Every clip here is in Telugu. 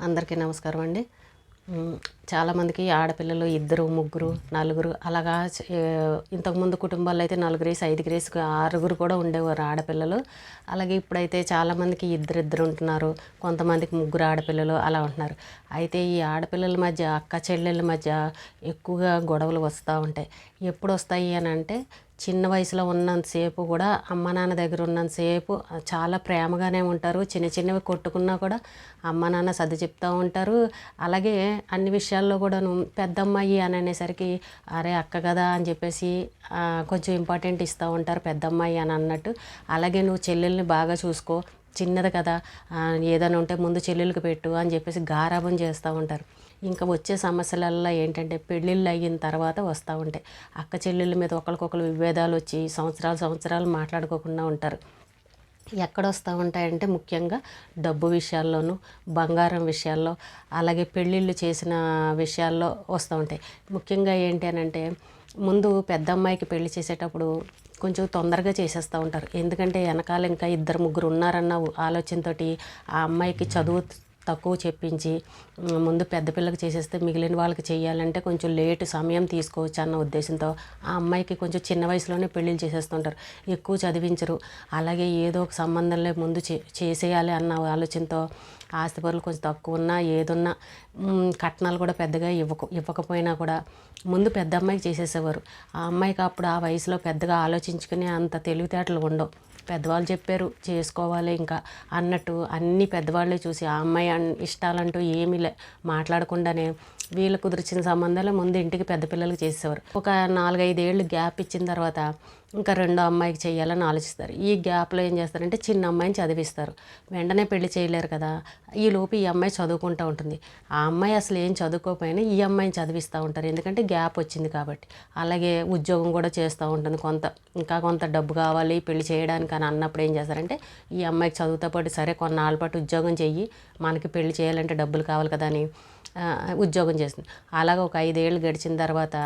అందరికీ నమస్కారం అండి. చాలామందికి ఆడపిల్లలు ఇద్దరు ముగ్గురు నలుగురు అలాగా ఇంతకుముందు కుటుంబాల్లో అయితే నలుగురేసి ఐదుగురేసి ఆరుగురు కూడా ఉండేవారు ఆడపిల్లలు. అలాగే ఇప్పుడైతే చాలామందికి ఇద్దరిద్దరు ఉంటున్నారు కొంతమందికి ముగ్గురు ఆడపిల్లలు అలా ఉంటున్నారు. అయితే ఈ ఆడపిల్లల మధ్య అక్క చెల్లెళ్ళ మధ్య ఎక్కువగా గొడవలు వస్తూ ఉంటాయి. ఎప్పుడు వస్తాయి అని అంటే చిన్న వయసులో ఉన్నంతసేపు కూడా అమ్మ నాన్న దగ్గర ఉన్నంతసేపు చాలా ప్రేమగానే ఉంటారు. చిన్న చిన్నవి కొట్టుకున్నా కూడా అమ్మ నాన్న సర్ది చెప్తూ ఉంటారు. అలాగే అన్ని విషయాల్లో కూడాను పెద్దమ్మాయి అని అనేసరికి అరే అక్క కదా అని చెప్పేసి కొంచెం ఇంపార్టెంట్ ఇస్తూ ఉంటారు పెద్దమ్మాయి అని అన్నట్టు. అలాగే నువ్వు చెల్లెల్ని బాగా చూసుకో. చిన్నది కదా ఏదైనా ఉంటే ముందు చెల్లెలకు పెట్టు అని చెప్పేసి గారాబం చేస్తూ ఉంటారు. ఇంకా వచ్చే సమస్యలల్లో ఏంటంటే పెళ్ళిళ్ళు అయిన తర్వాత వస్తూ ఉంటాయి. అక్క చెల్లెళ్ళ మీద ఒకరికొకరు విభేదాలు వచ్చి సంవత్సరాలు సంవత్సరాలు మాట్లాడుకోకుండా ఉంటారు. ఎక్కడ వస్తూ ఉంటాయంటే ముఖ్యంగా డబ్బు విషయాల్లోనూ బంగారం విషయాల్లో అలాగే పెళ్ళిళ్ళు చేసిన విషయాల్లో వస్తూ ఉంటాయి. ముఖ్యంగా ఏంటి అని అంటే ముందు పెద్ద అమ్మాయికి పెళ్ళి చేసేటప్పుడు కొంచెం తొందరగా చేసేస్తూ ఉంటారు. ఎందుకంటే వెనకాల ఇంకా ఇద్దరు ముగ్గురు ఉన్నారన్న ఆలోచనతోటి ఆ అమ్మాయికి చదువు తక్కువ చెప్పించి ముందు పెద్ద పిల్లకి చేసేస్తే మిగిలిన వాళ్ళకి చేయాలంటే కొంచెం లేట్ సమయం తీసుకోవచ్చు అన్న ఉద్దేశంతో ఆ అమ్మాయికి కొంచెం చిన్న వయసులోనే పెళ్ళిళ్ళు చేసేస్తుంటారు ఎక్కువ చదివించరు. అలాగే ఏదో ఒక సంబంధంలో ముందు చే చేసేయాలి అన్న ఆలోచనతో ఆస్తిపరులు కొంచెం తక్కువ ఉన్నా ఏదున్నా కట్నాలు కూడా పెద్దగా ఇవ్వక ఇవ్వకపోయినా కూడా ముందు పెద్ద అమ్మాయికి చేసేసేవారు. ఆ అమ్మాయికి అప్పుడు ఆ వయసులో పెద్దగా ఆలోచించుకునే అంత తెలివితేటలు ఉండవు. పెద్దవాళ్ళు చెప్పారు చేసుకోవాలి ఇంకా అన్నట్టు అన్ని పెద్దవాళ్ళే చూసి ఆ అమ్మాయి అన్- ఇష్టాలంటూ ఏమీ లే మాట్లాడకుండానే వీళ్ళు కుదిర్చిన సంబంధాలు ముందు ఇంటికి పెద్ద పిల్లలకి చేసేవారు. ఒక నాలుగైదేళ్ళు గ్యాప్ ఇచ్చిన తర్వాత ఇంకా రెండో అమ్మాయికి చేయాలని ఆలోచిస్తారు. ఈ గ్యాప్లో ఏం చేస్తారంటే చిన్న అమ్మాయిని చదివిస్తారు. వెంటనే పెళ్ళి చేయలేరు కదా. ఈ లోపు ఈ అమ్మాయి చదువుకుంటూ ఉంటుంది. ఆ అమ్మాయి అసలు ఏం చదువుకోకపోయినా ఈ అమ్మాయిని చదివిస్తూ ఉంటారు. ఎందుకంటే గ్యాప్ వచ్చింది కాబట్టి. అలాగే ఉద్యోగం కూడా చేస్తూ ఉంటుంది కొంత. ఇంకా కొంత డబ్బు కావాలి పెళ్ళి చేయడానికి అని అన్నప్పుడు ఏం చేస్తారంటే ఈ అమ్మాయికి చదువుతో పాటు సరే కొన్నాళ్ళ పాటు ఉద్యోగం చెయ్యి. మనకి పెళ్ళి చేయాలంటే డబ్బులు కావాలి కదా అని ఉద్యోగం చేస్తుంది. అలాగ ఒక ఐదేళ్ళు గడిచిన తర్వాత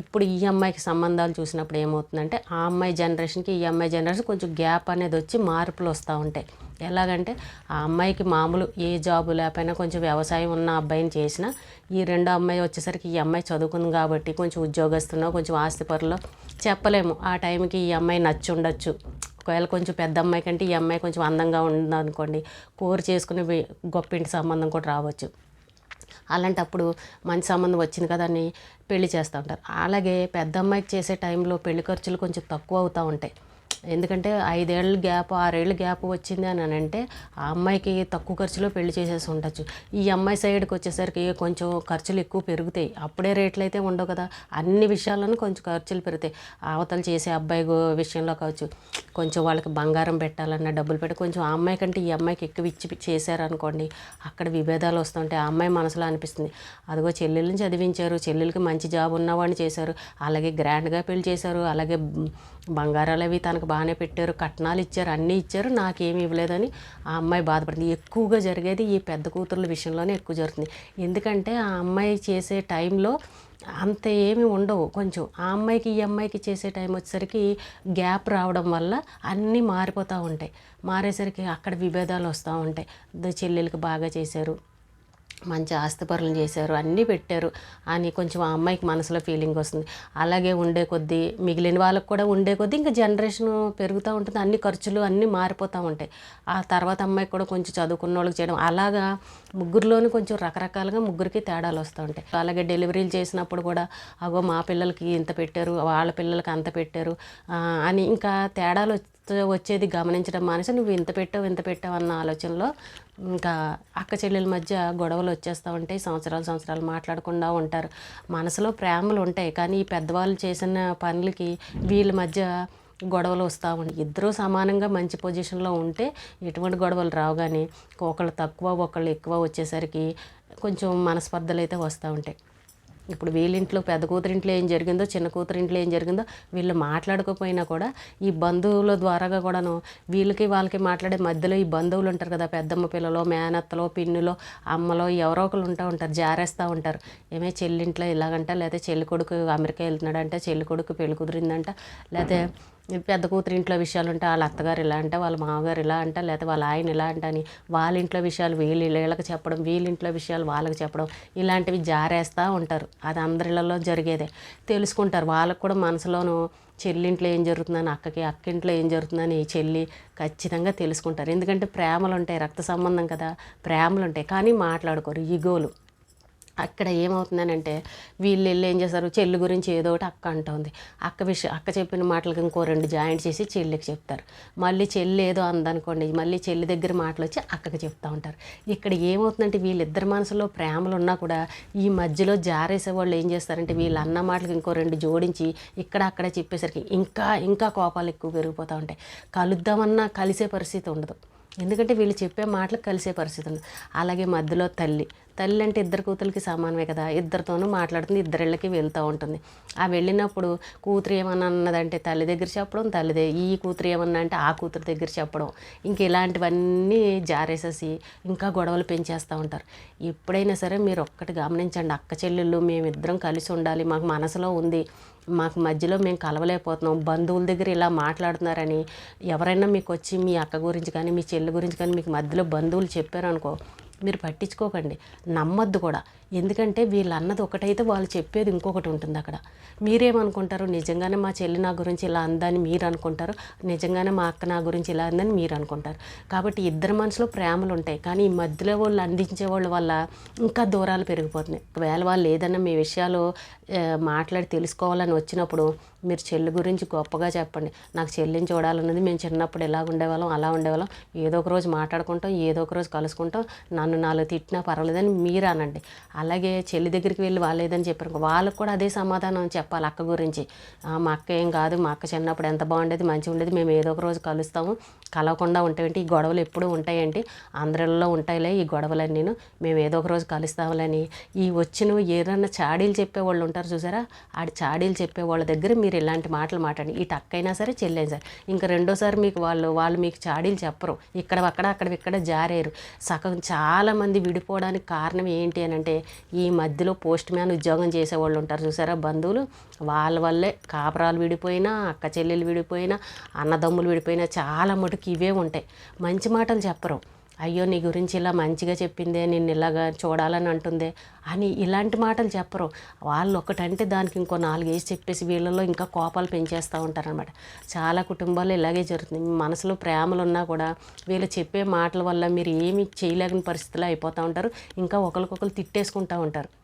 ఇప్పుడు ఈ అమ్మాయికి సంబంధాలు చూసినప్పుడు ఏమవుతుందంటే ఆ అమ్మాయి జనరేషన్కి ఈ అమ్మాయి జనరేషన్ కొంచెం గ్యాప్ అనేది వచ్చి మార్పులు వస్తూ ఉంటాయి. ఎలాగంటే ఆ అమ్మాయికి మామూలు ఏ జాబు లేకపోయినా కొంచెం వ్యవసాయం ఉన్న అబ్బాయిని చేసినా ఈ రెండో అమ్మాయి వచ్చేసరికి ఈ అమ్మాయి చదువుకుంది కాబట్టి కొంచెం ఉద్యోగస్తున్నా కొంచెం ఆస్తిపరులో చెప్పలేము. ఆ టైంకి ఈ అమ్మాయి నచ్చి ఉండొచ్చు ఒకవేళ కొంచెం పెద్ద అమ్మాయి కంటే ఈ అమ్మాయి కొంచెం అందంగా ఉందనుకోండి కోరి చేసుకుని గొప్పింటి సంబంధం కూడా రావచ్చు. అలాంటప్పుడు మంచి సంబంధం వచ్చింది కదా అని పెళ్ళి చేస్తూ ఉంటారు. అలాగే పెద్ద అమ్మాయికి చేసే టైంలో పెళ్ళి ఖర్చులు కొంచెం తక్కువ అవుతూ ఉంటాయి. ఎందుకంటే ఐదేళ్ళ గ్యాప్ ఆరేళ్ళ గ్యాప్ వచ్చింది అని అంటే ఆ అమ్మాయికి తక్కువ ఖర్చులో పెళ్ళి చేసేసి ఉండొచ్చు. ఈ అమ్మాయి సైడ్కి వచ్చేసరికి కొంచెం ఖర్చులు ఎక్కువ పెరుగుతాయి. అప్పుడే రేట్లు అయితే ఉండవు కదా. అన్ని విషయాల్లోనూ కొంచెం ఖర్చులు పెరుగుతాయి. అవతలు చేసే అబ్బాయి విషయంలో కావచ్చు కొంచెం వాళ్ళకి బంగారం పెట్టాలన్న డబ్బులు పెట్టి కొంచెం ఆ అమ్మాయి కంటే ఈ అమ్మాయికి ఎక్కువ ఇచ్చి చేశారనుకోండి అక్కడ విభేదాలు వస్తుంటే ఆ అమ్మాయి మనసులో అనిపిస్తుంది అదిగో చెల్లెల్ని చదివించారు చెల్లెలకి మంచి జాబ్ ఉన్నవాడిని చేశారు అలాగే గ్రాండ్గా పెళ్ళి చేశారు అలాగే బంగారాలు అవి తనకు బాగానే పెట్టారు కట్నాలు ఇచ్చారు అన్నీ ఇచ్చారు నాకేమి ఇవ్వలేదని ఆ అమ్మాయి బాధపడింది. ఎక్కువగా జరిగేది ఈ పెద్ద కూతుర్ల విషయంలోనే ఎక్కువ జరుగుతుంది. ఎందుకంటే ఆ అమ్మాయి చేసే టైంలో అంత ఏమి ఉండవు కొంచెం. ఆ అమ్మాయికి ఈ అమ్మాయికి చేసే టైం వచ్చేసరికి గ్యాప్ రావడం వల్ల అన్నీ మారిపోతూ ఉంటాయి. మారేసరికి అక్కడ విభేదాలు వస్తూ ఉంటాయి. చెల్లెలకి బాగా చేశారు. మంచి ఆస్తిపరులు చేశారు అన్నీ పెట్టారు అని కొంచెం ఆ అమ్మాయికి మనసులో ఫీలింగ్ వస్తుంది. అలాగే ఉండే కొద్దీ మిగిలిన వాళ్ళకి కూడా ఉండే కొద్దీ ఇంకా జనరేషన్ పెరుగుతూ ఉంటుంది అన్ని ఖర్చులు అన్నీ మారిపోతూ ఉంటాయి. ఆ తర్వాత అమ్మాయికి కూడా కొంచెం చదువుకున్న వాళ్ళకి చేయడం అలాగా ముగ్గురులోని కొంచెం రకరకాలుగా ముగ్గురికి తేడాలు వస్తూ ఉంటాయి. అలాగే డెలివరీలు చేసినప్పుడు కూడా అగో మా పిల్లలకి ఇంత పెట్టారు వాళ్ళ పిల్లలకి అంత పెట్టారు అని ఇంకా తేడాలు వచ్చి- వచ్చేది గమనించడం మానేసి నువ్వు ఇంత పెట్టావు ఇంత పెట్టావు అన్న ఆలోచనలో ఇంకా అక్క చెల్లెల మధ్య గొడవలు వచ్చేస్తూ ఉంటాయి. సంవత్సరాలు సంవత్సరాలు మాట్లాడకుండా ఉంటారు. మనసులో ప్రేమలు ఉంటాయి. కానీ ఈ పెద్దవాళ్ళు చేసిన పనులకి వీళ్ళ మధ్య గొడవలు వస్తూ ఉంటాయి. ఇద్దరూ సమానంగా మంచి పొజిషన్లో ఉంటే ఎటువంటి గొడవలు రావు. కానీ ఒకళ్ళు తక్కువ ఒకళ్ళు ఎక్కువ వచ్చేసరికి కొంచెం మనస్పర్ధలు అయితే వస్తూ ఉంటాయి. ఇప్పుడు వీళ్ళింట్లో పెద్ద కూతురింట్లో ఏం జరిగిందో చిన్న కూతురింట్లో ఏం జరిగిందో వీళ్ళు మాట్లాడకపోయినా కూడా ఈ బంధువుల ద్వారాగా కూడాను వీళ్ళకి వాళ్ళకి మాట్లాడే మధ్యలో ఈ బంధువులు ఉంటారు కదా పెద్దమ్మ పిల్లలో మేనత్తలో పిన్నులో అమ్మలో ఎవరో ఒకరు ఉంటా ఉంటారు జారేస్తూ ఉంటారు. ఏమే చెల్లింట్లో ఇలాగంట లేకపోతే చెల్లి కొడుకు అమెరికా వెళ్తున్నాడంట చెల్లి కొడుకు పెళ్ళి కుదిరిందంట లేకపోతే పెద్ద కూతురు ఇంట్లో విషయాలు ఉంటే వాళ్ళ అత్తగారు ఇలా అంటే వాళ్ళ మామగారు ఇలా అంట లేకపోతే వాళ్ళ ఆయన ఇలా అంట అని వాళ్ళ ఇంట్లో విషయాలు వీళ్ళు వీళ్ళకి చెప్పడం వీళ్ళ ఇంట్లో విషయాలు వాళ్ళకి చెప్పడం ఇలాంటివి జారేస్తూ ఉంటారు. అది అందరిలో జరిగేదే. తెలుసుకుంటారు. వాళ్ళకు కూడా మనసులోనూ చెల్లింట్లో ఏం జరుగుతుందని అక్కకి అక్కింట్లో ఏం జరుగుతుందని చెల్లి ఖచ్చితంగా తెలుసుకుంటారు. ఎందుకంటే ప్రేమలు ఉంటాయి రక్త సంబంధం కదా ప్రేమలు ఉంటాయి కానీ మాట్లాడుకోరు. ఈగోలు. అక్కడ ఏమవుతుందనంటే వీళ్ళు వెళ్ళి ఏం చేస్తారు? చెల్లి గురించి ఏదో ఒకటి అక్క అంటుంది. అక్క విషయం అక్క చెప్పిన మాటలకు ఇంకో రెండు జాయింట్ చేసి చెల్లికి చెప్తారు. మళ్ళీ చెల్లి ఏదో అందనుకోండి మళ్ళీ చెల్లి దగ్గర మాటలు వచ్చి అక్కకి చెప్తూ ఉంటారు. ఇక్కడ ఏమవుతుందంటే వీళ్ళిద్దరి మనసులో ప్రేమలు ఉన్నా కూడా ఈ మధ్యలో జారేసే వాళ్ళు ఏం చేస్తారంటే వీళ్ళు అన్న మాటలకు ఇంకో రెండు జోడించి ఇక్కడ అక్కడ చెప్పేసరికి ఇంకా ఇంకా కోపాలు ఎక్కువ పెరిగిపోతూ ఉంటాయి. కలుద్దామన్నా కలిసే పరిస్థితి ఉండదు. ఎందుకంటే వీళ్ళు చెప్పే మాటలు కలిసే పరిస్థితి ఉంది అలాగే మధ్యలో తల్లి. తల్లి అంటే ఇద్దరు కూతురికి సమానమే కదా. ఇద్దరితోనూ మాట్లాడుతుంది ఇద్దరిళ్ళకి వెళ్తూ ఉంటుంది. ఆ వెళ్ళినప్పుడు కూతురు ఏమన్నా అన్నదంటే తల్లి దగ్గర చెప్పడం తల్లిదే ఈ కూతురు ఏమన్నా అంటే ఆ కూతురు దగ్గర చెప్పడం. ఇంక ఇలాంటివన్నీ జారేసేసి ఇంకా గొడవలు పెంచేస్తూ ఉంటారు. ఎప్పుడైనా సరే మీరు ఒక్కటి గమనించండి. అక్క చెల్లెళ్ళు మేమిద్దరం కలిసి ఉండాలి మాకు మనసులో ఉంది. మాకు మధ్యలో మేము కలవలేకపోతున్నాం. బంధువుల దగ్గర ఇలా మాట్లాడుతున్నారని ఎవరైనా మీకు వచ్చి మీ అక్క గురించి కానీ మీ చెల్లి గురించి కానీ మీకు మధ్యలో బంధువులు చెప్పారనుకో మీరు పట్టించుకోకండి. నమ్మొద్దు కూడా. ఎందుకంటే వీళ్ళు అన్నది ఒకటైతే వాళ్ళు చెప్పేది ఇంకొకటి ఉంటుంది అక్కడ. మీరేమనుకుంటారు? నిజంగానే మా చెల్లి నా గురించి ఇలా అందని మీరు అనుకుంటారు నిజంగానే మా అక్క నా గురించి ఇలా అందని మీరు అనుకుంటారు కాబట్టి ఇద్దరు మనసులో ప్రేమలు ఉంటాయి. కానీ ఈ మధ్యలో వాళ్ళు అందించే వాళ్ళ వల్ల ఇంకా దూరాలు పెరిగిపోతున్నాయి. ఒకవేళ వాళ్ళు ఏదన్నా మీ విషయాలు మాట్లాడి తెలుసుకోవాలని వచ్చినప్పుడు మీరు చెల్లి గురించి గొప్పగా చెప్పండి. నాకు చెల్లిని చూడాలన్నది మేము చిన్నప్పుడు ఎలా ఉండేవాళ్ళం అలా ఉండేవాళ్ళం. ఏదో ఒక రోజు మాట్లాడుకుంటాం ఏదో ఒక రోజు కలుసుకుంటాం. నన్ను నాలుగు తిట్టినా పర్వాలేదని మీరు అనండి అలాగే చెల్లి దగ్గరికి వెళ్ళి వాళ్ళేదని చెప్పారు. వాళ్ళకు కూడా అదే సమాధానం చెప్పాలి అక్క గురించి. మా అక్క ఏం కాదు మా అక్క చిన్నప్పుడు ఎంత బాగుండేది మంచిగా ఉండేది మేము ఏదో ఒక రోజు కలుస్తాము. కలవకుండా ఉంటాయంటే ఈ గొడవలు ఎప్పుడూ ఉంటాయంటే? అందరిలో ఉంటాయిలే ఈ గొడవలని నేను. మేము ఏదో ఒక రోజు కలుస్తాములని ఈ వచ్చిన ఏదన్నా చాడీలు చెప్పే వాళ్ళు ఉంటారు చూసారా? ఆడి చాడీలు చెప్పే వాళ్ళ దగ్గర మీరు ఇలాంటి మాటలు మాట్లాడండి ఈ టక్కైనా సరే చెల్లైనా సరే. ఇంకా రెండోసారి మీకు వాళ్ళు వాళ్ళు మీకు చాడీలు చెప్పరు. ఇక్కడ అక్కడ అక్కడ ఇక్కడ జారేరు సగం చాలామంది విడిపోవడానికి కారణం ఏంటి అని అంటే ఈ మధ్యలో పోస్ట్ మ్యాన్ ఉద్యోగం చేసేవాళ్ళు ఉంటారు చూసారా బంధువులు? వాళ్ళ వల్లే కాపురాలు విడిపోయినా అక్క చెల్లెలు విడిపోయినా అన్నదమ్ములు విడిపోయినా చాలా మటుకు ఇవే ఉంటాయి. మంచి మాటలు చెప్పరు. అయ్యో నీ గురించి ఇలా మంచిగా చెప్పిందే నిన్ను ఇలాగా చూడాలని అంటుందే అని ఇలాంటి మాటలు చెప్పరు. వాళ్ళు ఒకటంటే దానికి ఇంకో నాలుగేసి చెప్పేసి వీళ్ళలో ఇంకా కోపాలు పెంచేస్తూ ఉంటారనమాట చాలా కుటుంబాల్లో ఇలాగే జరుగుతుంది. మీ మనసులో ప్రేమలు ఉన్నా కూడా వీళ్ళు చెప్పే మాటల వల్ల మీరు ఏమి చేయలేని పరిస్థితిలో అయిపోతూ ఉంటారు. ఇంకా ఒకరికొకరు తిట్టేసుకుంటూ ఉంటారు.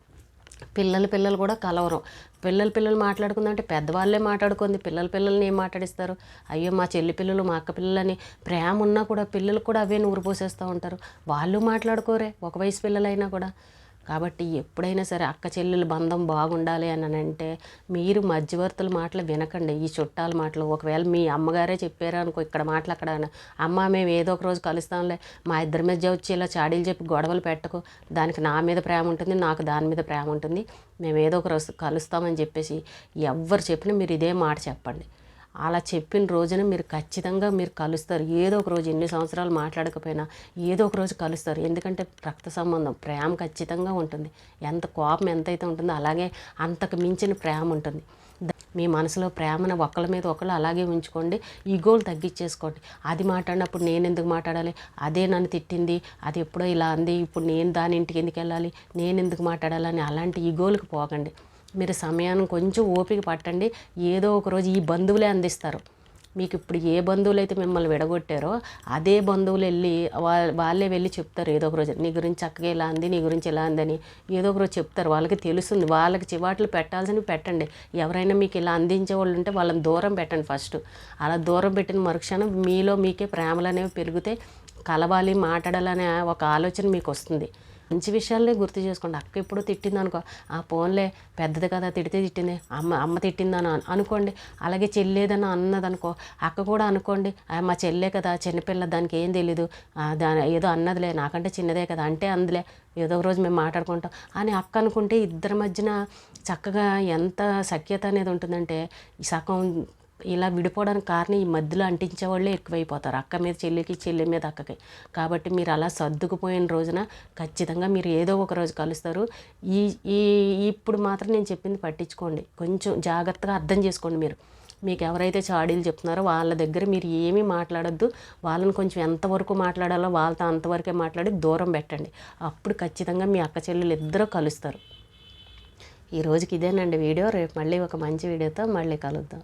పిల్లలు పిల్లలు కూడా కలవరు. పిల్లలు పిల్లలు మాట్లాడుకుందంటే పెద్దవాళ్ళే మాట్లాడుకుంది. పిల్లల పిల్లల్ని ఏం మాట్లాడిస్తారు? అయ్యో మా చెల్లి పిల్లలు మా అక్క పిల్లలని ప్రేమ ఉన్నా కూడా పిల్లలు కూడా అవే నూరు పోసేస్తూ ఉంటారు. వాళ్ళు మాట్లాడుకోరే ఒక వయసు పిల్లలైనా కూడా. కాబట్టి ఎప్పుడైనా సరే అక్క చెల్లెల బంధం బాగుండాలి అని అంటే మీరు మధ్యవర్తుల మాటలు వినకండి ఈ చుట్టాల మాటలు. ఒకవేళ మీ అమ్మగారే చెప్పారు అనుకో ఇక్కడ మాటలు అక్కడ అమ్మ మేము ఏదో ఒక రోజు కలుస్తాంలే. మా ఇద్దరి మధ్య వచ్చి ఇలా చాడీలు చెప్పి గొడవలు పెట్టకు. దానికి నా మీద ప్రేమ ఉంటుంది నాకు దాని మీద ప్రేమ ఉంటుంది. మేము ఏదో ఒక రోజు కలుస్తామని చెప్పేసి ఎవ్వరు చెప్పినా మీరు ఇదే మాట చెప్పండి. అలా చెప్పిన రోజున మీరు ఖచ్చితంగా మీరు కలుస్తారు. ఏదో ఒక రోజు ఎన్ని సంవత్సరాలు మాట్లాడకపోయినా ఏదో ఒక రోజు కలుస్తారు. ఎందుకంటే రక్త సంబంధం ప్రేమ ఖచ్చితంగా ఉంటుంది. ఎంత కోపం ఎంతైతే ఉంటుందో అలాగే అంతకు మించిన ప్రేమ ఉంటుంది. మీ మనసులో ప్రేమను ఒకళ్ళ మీద ఒకళ్ళు అలాగే ఉంచుకోండి. ఈగోలు తగ్గించేసుకోండి. అది మాట్లాడినప్పుడు నేను ఎందుకు మాట్లాడాలి? అదే నన్ను తిట్టింది. అది ఎప్పుడో ఇలా అంది. ఇప్పుడు నేను దాని ఇంటికి ఎందుకు వెళ్ళాలి? నేను ఎందుకు మాట్లాడాలని అలాంటి ఈగోలకు పోకండి. మీరు సమయాన్ని కొంచెం ఓపిక పట్టండి. ఏదో ఒక రోజు ఈ బంధువులే అందిస్తారు. మీకు ఇప్పుడు ఏ బంధువులు అయితే మిమ్మల్ని విడగొట్టారో అదే బంధువులు వెళ్ళి వాళ్ళే వెళ్ళి చెప్తారు. ఏదో ఒక రోజు నీ గురించి చక్కగా ఇలా అంది నీ గురించి ఇలా అందని ఏదో ఒక రోజు చెప్తారు. వాళ్ళకి తెలుస్తుంది. వాళ్ళకి చివాట్లు పెట్టాల్సినవి పెట్టండి. ఎవరైనా మీకు ఇలా అందించే వాళ్ళు ఉంటే వాళ్ళని దూరం పెట్టండి ఫస్ట్. అలా దూరం పెట్టిన మరుక్షణం మీలో మీకే ప్రేమలు అనేవి పెరిగితే కలవాలి మాట్లాడాలనే ఒక ఆలోచన మీకు వస్తుంది. మంచి విషయాలనే గుర్తు చేసుకోండి. అక్క ఎప్పుడో తిట్టింది అనుకో ఆ పోన్లే పెద్దది కదా తిడితే తిట్టింది అమ్మ అమ్మ తిట్టిందని అనుకోండి. అలాగే చెల్లేదని అన్నదనుకో అక్క కూడా అనుకోండి మా చెల్లే కదా చిన్నపిల్ల దానికి ఏం తెలీదు. దాని ఏదో అన్నదిలే నాకంటే చిన్నదే కదా అంటే అందులే ఏదో ఒక రోజు మేము మాట్లాడుకుంటాం. అని అక్క అనుకుంటే ఇద్దరి మధ్యన చక్కగా ఎంత సఖ్యత అనేది ఉంటుందంటే ఈ సగం ఇలా విడిపోవడానికి కారణం ఈ మధ్యలో అంటించే వాళ్ళే ఎక్కువైపోతారు. అక్క మీద చెల్లికి చెల్లి మీద అక్కకి. కాబట్టి మీరు అలా సర్దుకుపోయిన రోజున ఖచ్చితంగా మీరు ఏదో ఒక రోజు కలుస్తారు. ఈ ఈ ఇప్పుడు మాత్రం నేను చెప్పింది పట్టించుకోండి. కొంచెం జాగ్రత్తగా అర్థం చేసుకోండి మీరు. మీకు ఎవరైతే చాడీలు చెప్తున్నారో వాళ్ళ దగ్గర మీరు ఏమీ మాట్లాడొద్దు. వాళ్ళని కొంచెం ఎంతవరకు మాట్లాడాలో వాళ్ళతో అంతవరకే మాట్లాడి దూరం పెట్టండి. అప్పుడు ఖచ్చితంగా మీ అక్క చెల్లెలు ఇద్దరూ కలుస్తారు. ఈ రోజుకి ఇదేనండి వీడియో. రేపు మళ్ళీ ఒక మంచి వీడియోతో మళ్ళీ కలుద్దాం.